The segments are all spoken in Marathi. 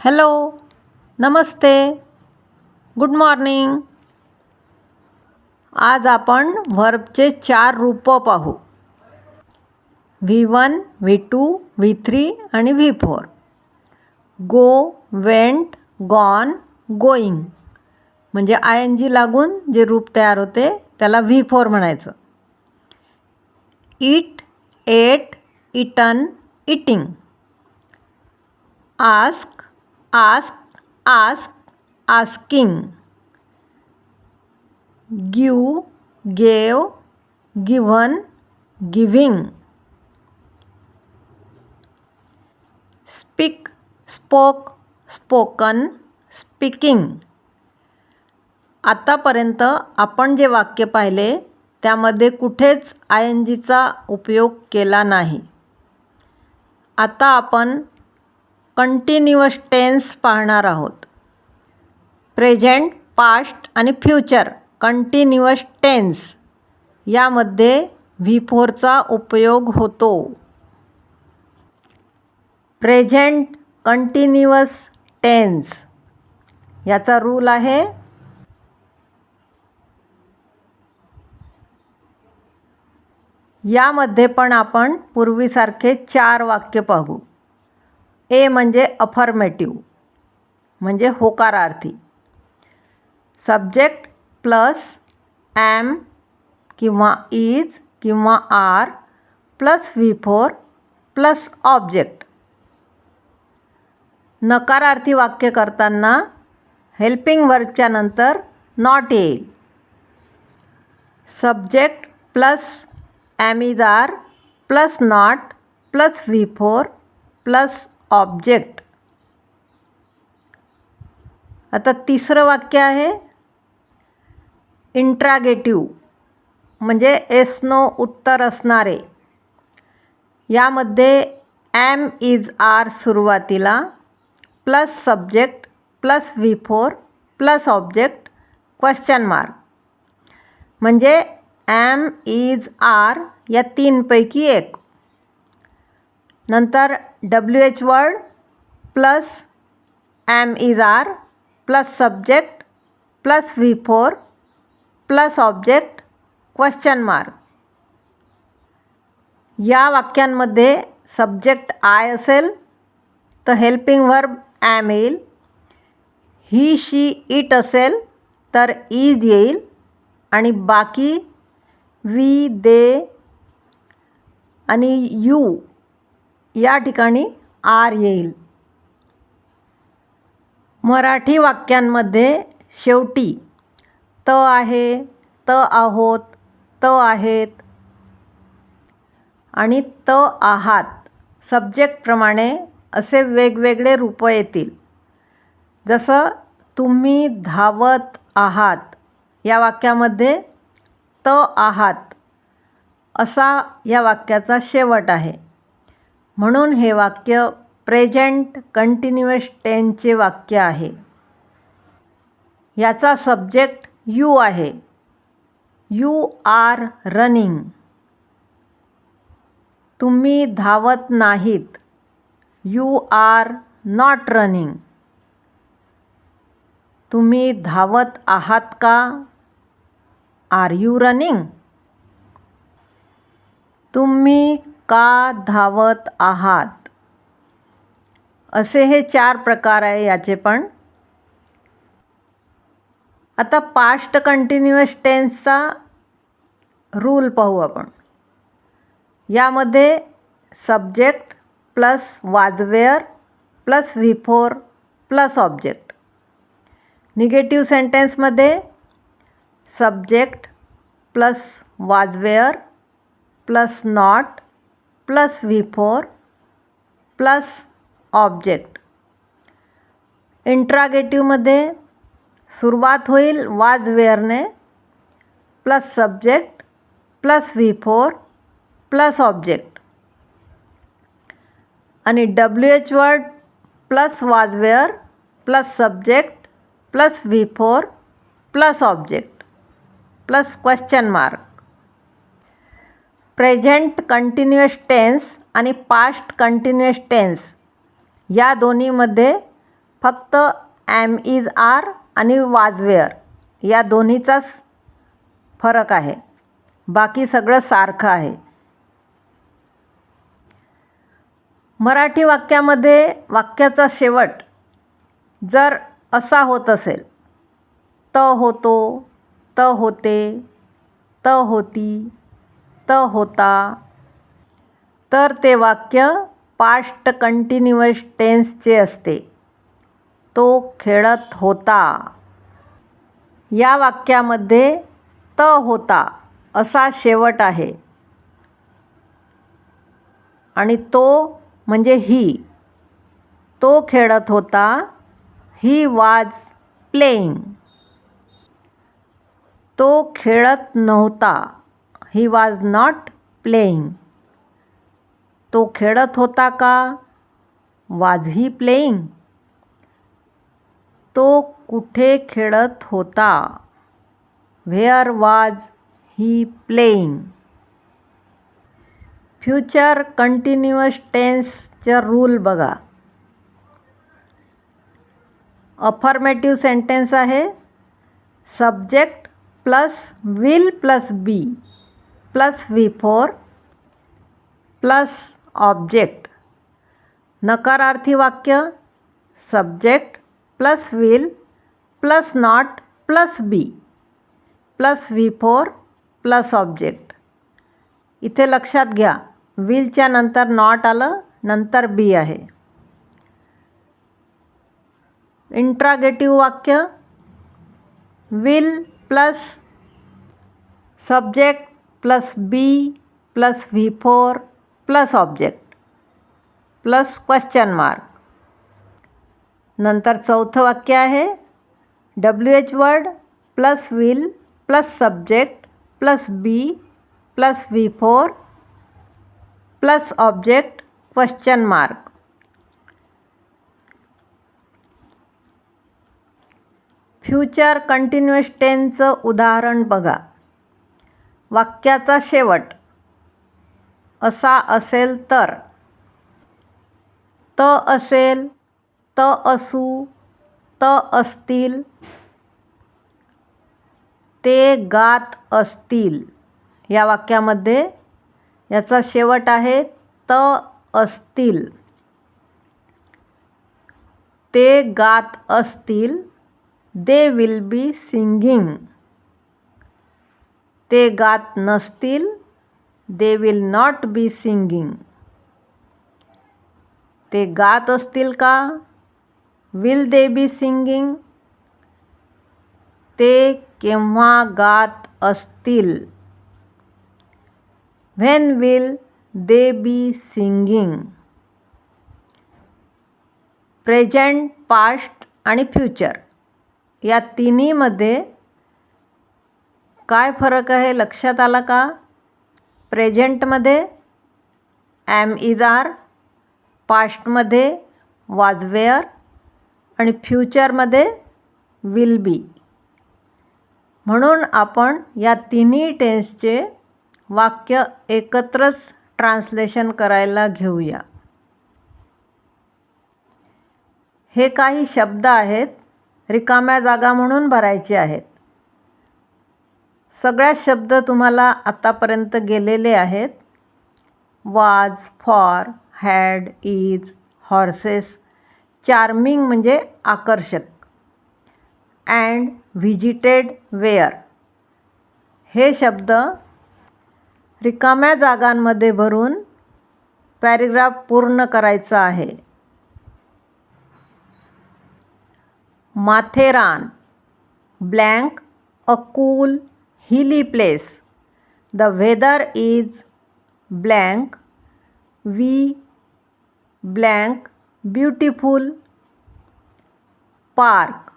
हॅलो नमस्ते. Good morning. आज आपण व्हर्बचे चार रूपं पाहू. V one V two V three आणि V four. Go went gone going म्हणजे आय एन जी लागून जे रूप तयार होते त्याला व्ही फोर म्हणायचं. Eat ate eaten eating. Ask ask ask asking give gave given giving speak spoke spoken speaking आतापर्यंत आपण जे वाक्य पाहिले त्यामध्ये कुठेच आय एन जीचा उपयोग केला नाही. आता आपण कंटिन्युअस टेन्स पाहणार आहोत. प्रेझेंट पास्ट आणि फ्युचर कंटिन्युअस टेन्स यामध्ये व्ही फोरचा उपयोग होतो. प्रेझेंट कंटिन्युअस टेन्स याचा रूल आहे. यामध्ये पण आपण पूर्वीसारखे चार वाक्य पाहू. ए म्हणजे अफर्मेटिव्ह म्हणजे होकारार्थी. सब्जेक्ट प्लस ॲम किंवा इज किंवा are plus V four plus object नकारार्थी वाक्य करताना हेल्पिंग वर्बच्या नंतर नॉट येईल. Subject plus am is are plus not plus V four plus object. आता तिसरं वाक्य आहे इंट्रागेटिव्ह म्हणजे एस नो उत्तर असणारे. यामध्ये ॲम इज आर सुरुवातीला plus subject plus V four plus object question mark. म्हणजे ॲम इज आर या तीनपैकी एक. नंतर W H word plus am is are plus subject plus V four plus object question mark या वाक्यांमध्ये सब्जेक्ट आय असेल तर हेल्पिंग वर्ब ॲम येईल. ही शी इट असेल तर इज येईल. आणि बाकी वी दे आणि यू या ठिकाणी आर येईल. मराठी वाक्यांमध्ये शेवटी त आहे त आहोत त आहेत आणि त आहात सब्जेक्टप्रमाणे असे वेगवेगळे रूपं येतील. जसं तुम्ही धावत आहात या वाक्यामध्ये त आहात असा या वाक्याचा शेवट आहे. म्हणून हे वाक्य प्रेझेंट कंटिन्युअस टेनचे वाक्य आहे. याचा सब्जेक्ट यू आहे. यू आर रनिंग तुम्ही धावत नाहीत. यू आर नॉट रनिंग तुम्ही धावत आहात का? आर यू रनिंग तुम्ही का धावत आहात? असे हे चार प्रकार आहे याचे पण. आता पास्ट कंटिन्युअस टेन्सचा रूल पाहू आपण. यामध्ये subject plus was were plus V four plus object negative सेंटेन्समध्ये subject plus was were plus not plus V four plus object. इंट्रागेटिव्हमध्ये सुरुवात होईल वाजवेअरने plus subject plus V four plus object. आणि W H word plus was were plus subject plus V four plus object plus question mark. Present continuous tense आणि पास्ट कंटिन्युअस टेन्स. या दोन्हीमध्ये फक्त ॲम इज आर आणि वाजवेअर या दोन्हीचाच फरक आहे. बाकी सगळं सारखं आहे. मराठी वाक्यामध्ये वाक्याचा शेवट जर असा होत असेल त होतो त होते त होती त होता. तर ते वाक्य पास्ट कंटिन्युअस टेन्सचे असते. तो खेळत होता. या वाक्यामध्ये त होता असा शेवट आहे. आणि तो म्हणजे ही. तो खेळत होता ही वाज प्लेईंग तो खेळत नव्हता. ही वॉज नॉट प्लेईंग तो खेळत होता का? वाज ही प्लेईंग तो कुठे खेळत होता? Where was he playing future continuous टेन्सचा rule बघा. अफर्मेटिव्ह सेंटेन्स आहे. Subject plus will plus be plus V four plus object. नकारार्थी वाक्य subject plus will plus not plus be. Plus V four plus object. इथे लक्षात घ्या विलच्या नंतर नॉट आलं नंतर बी आहे. इंट्रागेटिव्ह वाक्य will plus subject plus be plus V four plus object plus question mark. नंतर चौथं वाक्य आहे W H word plus will plus subject plus be plus V four plus object question mark. Future continuous टेनचं उदाहरण बघा. वाक्याचा शेवट. असा असेल तर. त असेल त असू त असतील. ते गात असतील. या वाक्यामध्ये याचा शेवट आहे त असतील. ते गात असतील दे विल बी सिंगिंग ते गात नसतील they will not be singing ते गात असतील का? विल दे बी सिंगिंग ते केव्हा गात असतील? When will they be singing present past आणि फ्युचर या तिन्हीमध्ये काय फरक आहे? लक्षात आला का? प्रेझेंटमध्ये ॲम इज आर पास्टमध्ये वाजवेअर आणि फ्युचरमध्ये विल बी. म्हणून आपण या तिन्ही टेन्सचे वाक्य एकत्रच ट्रान्सलेशन करायला घेऊया. हे काही शब्द आहेत रिकाम्या जागा म्हणून भरायचे आहेत. सगळ्या शब्द तुम्हाला आत्तापर्यंत गेलेले आहेत. Was for had is horses charming म्हणजे आकर्षक. And visited were. हे शब्द रिकाम्या जागांमध्ये भरून पॅरेग्राफ पूर्ण करायचा आहे. Matheran. Blank a cool hilly place. The weather is blank, we blank, beautiful park.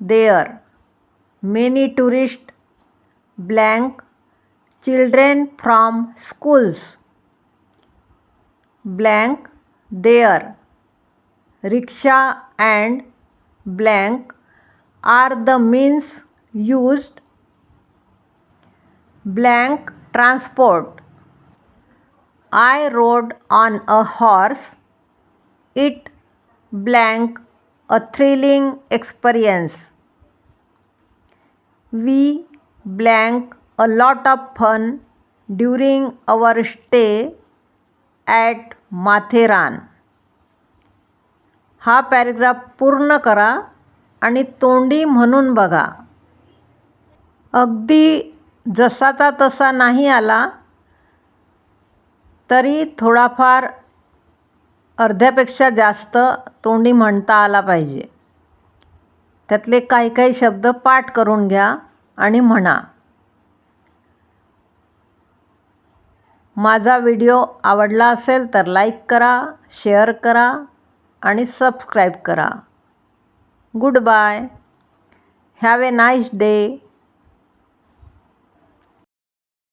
There, many tourists, blank, children from schools, blank, there, rickshaw and blank are the means used blank transport. I rode on a horse. It blank a thrilling experience. We blank a lot of fun during our stay at Matheran. हा पॅरेग्राफ पूर्ण करा आणि तोंडी म्हणून बघा. अगदी जसाचा तसा नाही आला तरी थोडाफार अर्ध्यापेक्षा जास्त तोंडी म्हणता आला पाहिजे. त्यातले काही काही शब्द पाठ करून घ्या आणि म्हणा. माझा व्हिडिओ आवडला असेल तर लाईक करा शेअर करा आणि सबस्क्राईब करा. Good bye. Have a nice day.